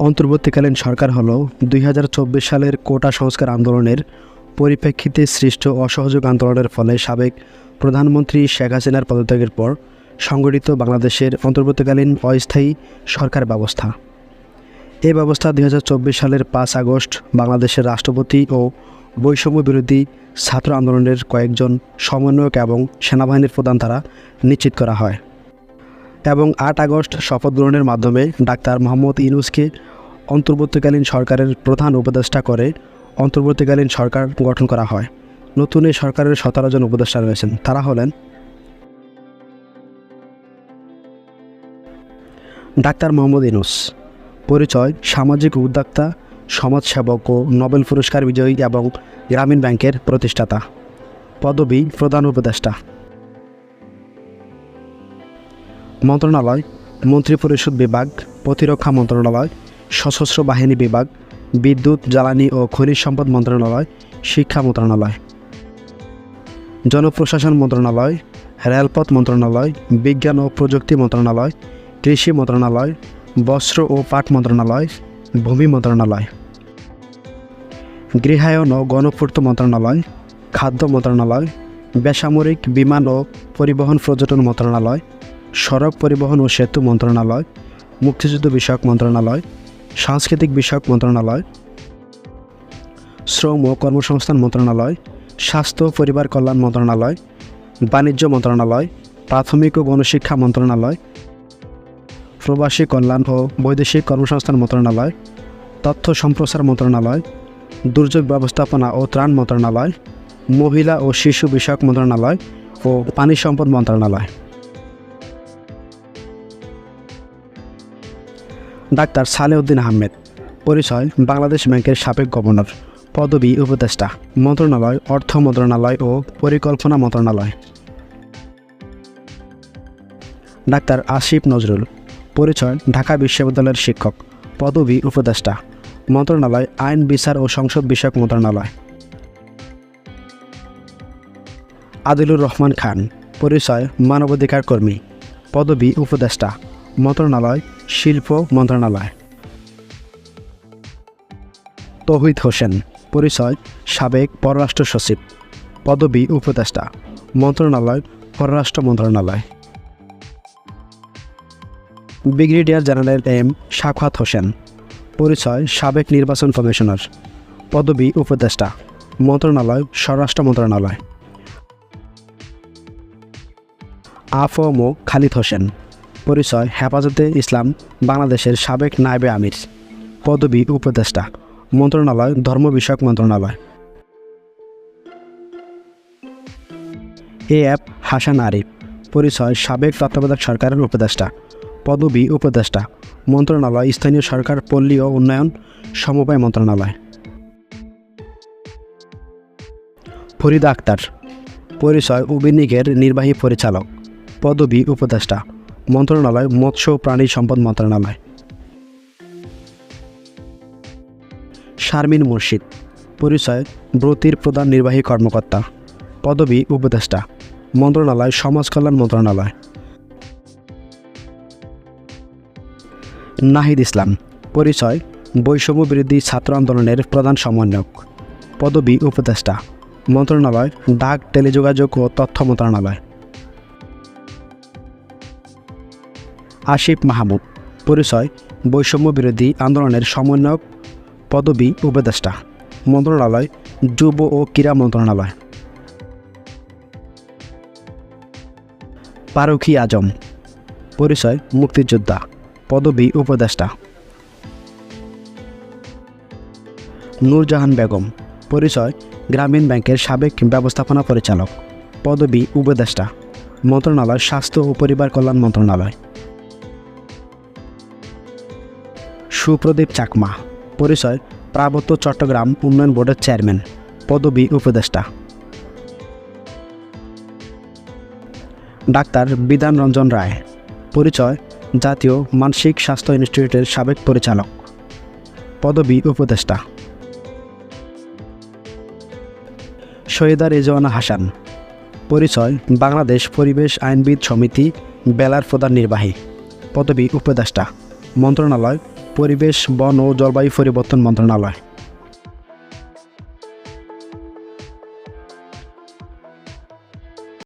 অন্তর্বর্তীকালীন সরকার হল দুই হাজার চব্বিশ সালের কোটা সংস্কার আন্দোলনের পরিপ্রেক্ষিতে সৃষ্ট অসহযোগ আন্দোলনের ফলে সাবেক প্রধানমন্ত্রী শেখ হাসিনার পদত্যাগের পর সংগঠিত বাংলাদেশের অন্তর্বর্তীকালীন অস্থায়ী সরকার ব্যবস্থা। এই ব্যবস্থা দুই হাজার চব্বিশ সালের পাঁচ আগস্ট বাংলাদেশের রাষ্ট্রপতি ও বৈষম্য বিরোধী ছাত্র আন্দোলনের কয়েকজন সমন্বয়ক এবং সেনাবাহিনীর প্রধান দ্বারা নিশ্চিত করা হয়। এবং আট আগস্ট শপথ গ্রহণের মাধ্যমে ডাক্তার মোহাম্মদ ইউনুসকে অন্তর্বর্তীকালীন সরকারের প্রধান উপদেষ্টা করে অন্তর্বর্তীকালীন সরকার গঠন করা হয়। নতুন এই সরকারের সতেরো জন উপদেষ্টা রয়েছেন। তারা হলেন ডাক্তার মোহাম্মদ ইনুস পরিচয় সামাজিক উদ্যোক্তা, সমাজসেবক ও নোবেল পুরস্কার বিজয়ী এবং গ্রামীণ ব্যাংকের প্রতিষ্ঠাতা। পদবী প্রধান উপদেষ্টা। মন্ত্রণালয়, মন্ত্রিপরিষদ বিভাগ, প্রতিরক্ষা মন্ত্রণালয়, সশস্ত্র বাহিনী বিভাগ, বিদ্যুৎ, জ্বালানি ও খনিজ সম্পদ মন্ত্রণালয়, শিক্ষা মন্ত্রণালয়। জনপ্রশাসন মন্ত্রণালয়, রেলপথ মন্ত্রণালয়, বিজ্ঞান ও প্রযুক্তি মন্ত্রণালয়, কৃষি মন্ত্রণালয়, বস্ত্র ও পাট মন্ত্রণালয়, ভূমি মন্ত্রণালয়। গৃহায়ন ও গণপূর্ত মন্ত্রণালয়, খাদ্য মন্ত্রণালয়, বেসামরিক বিমান ও পরিবহন পর্যটন মন্ত্রণালয় সড়ক পরিবহন ও সেতু মন্ত্রণালয়, মুক্তিযুদ্ধ বিষয়ক মন্ত্রণালয়, সাংস্কৃতিক বিষয়ক মন্ত্রণালয়, শ্রম ও কর্মসংস্থান মন্ত্রণালয়, স্বাস্থ্য পরিবার কল্যাণ মন্ত্রণালয়, বাণিজ্য মন্ত্রণালয়, প্রাথমিক ও গণশিক্ষা মন্ত্রণালয়, প্রবাসী কল্যাণ ও বৈদেশিক কর্মসংস্থান মন্ত্রণালয়, তথ্য সম্প্রসার মন্ত্রণালয়, দুর্যোগ ব্যবস্থাপনা ও ত্রাণ মন্ত্রণালয়, মহিলা ও শিশু বিষয়ক মন্ত্রণালয় ও পানি সম্পদ মন্ত্রণালয়। ডাক্তার সালেউদ্দিন আহমেদ। পরিচয়, বাংলাদেশ ব্যাংকের সাবেক গভর্নর, পদবী উপদেষ্টা, মন্ত্রণালয়, অর্থ মন্ত্রণালয় ও পরিকল্পনা মন্ত্রণালয়। ডাক্তার আসিফ নজরুল। পরিচয়, ঢাকা বিশ্ববিদ্যালয়ের শিক্ষক, পদবী উপদেষ্টা, মন্ত্রণালয়, আইন, বিচার ও সংসদ বিষয়ক মন্ত্রণালয়। আদিলুর রহমান খান। পরিচয়, মানবাধিকার কর্মী, পদবী উপদেষ্টা। মন্ত্রণালয়, শিল্প মন্ত্রণালয়। তৌহিদ হোসেন, পরিচয়, সাবেক পররাষ্ট্র সচিব, পদবী উপদেষ্টা, মন্ত্রণালয়, পররাষ্ট্র মন্ত্রণালয়। Brigadier general M. Sakhawat Hossain, পরিচয়, সাবেক নির্বাচন কমিশনার, পদবী উপদেষ্টা, মন্ত্রণালয়, স্বরাষ্ট্র মন্ত্রণালয়। আফম খালিদ হোসেন পরিচয় হেফাজতে ইসলাম বাংলাদেশের সাবেক নায়েবে আমির, পদবী উপদেষ্টা, মন্ত্রণালয়, ধর্ম বিষয়ক মন্ত্রণালয়। এ এফ হাসান আরিফ, পরিচয় সাবেক তত্ত্বাবধায়ক সরকারের উপদেষ্টা, পদবী উপদেষ্টা, মন্ত্রণালয়, স্থানীয় সরকার, পল্লী ও উন্নয়ন সমবায় মন্ত্রণালয়। ফরিদা আক্তার, পরিচয় উবিনিকের নির্বাহী পরিচালক, পদবী উপদেষ্টা মন্ত্রণালয়, মৎস্য প্রাণী সম্পদ মন্ত্রণালয়। শারমিন মুর্শিদ, পরিচয়, ব্রতির প্রধান নির্বাহী কর্মকর্তা, পদবী উপদেষ্টা, মন্ত্রণালয়, সমাজ কল্যাণ মন্ত্রণালয়। নাহিদ ইসলাম, পরিচয়, বৈষম্য বিরোধী ছাত্র আন্দোলনের প্রধান সমন্বয়ক, পদবী উপদেষ্টা, মন্ত্রণালয়, ডাক, টেলিযোগাযোগ ও তথ্য মন্ত্রণালয়। আসিফ মাহমুদ। পরিচয়, বৈষম্য বিরোধী আন্দোলনের সমন্বয়ক, পদবী উপদেষ্টা। মন্ত্রণালয়, যুব ও ক্রীড়া মন্ত্রণালয়। ফারুকি আজম। পরিচয়, মুক্তিযোদ্ধা, পদবী উপদেষ্টা। নূরজাহান বেগম। পরিচয়, গ্রামীণ ব্যাংকের সাবেক ব্যবস্থাপনা পরিচালক, পদবী উপদেষ্টা। মন্ত্রণালয়, স্বাস্থ্য ও পরিবার কল্যাণ মন্ত্রণালয়। সুপ্রদীপ চাকমা। পরিচয়, পার্বত্য চট্টগ্রাম উন্নয়ন বোর্ডের চেয়ারম্যান, পদবী উপদেষ্টা। ডাক্তার বিধান রঞ্জন রায়। পরিচয়, জাতীয় মানসিক স্বাস্থ্য ইনস্টিটিউটের সাবেক পরিচালক। পদবী উপদেষ্টা। শহীদা রেজওয়ানা হাসান। পরিচয়, বাংলাদেশ পরিবেশ আইনবিদ সমিতি, বেলার প্রধান নির্বাহী। পদবী উপদেষ্টা। মন্ত্রণালয় পরিবেশ বন ও জলবায়ু পরিবর্তন মন্ত্রণালয়।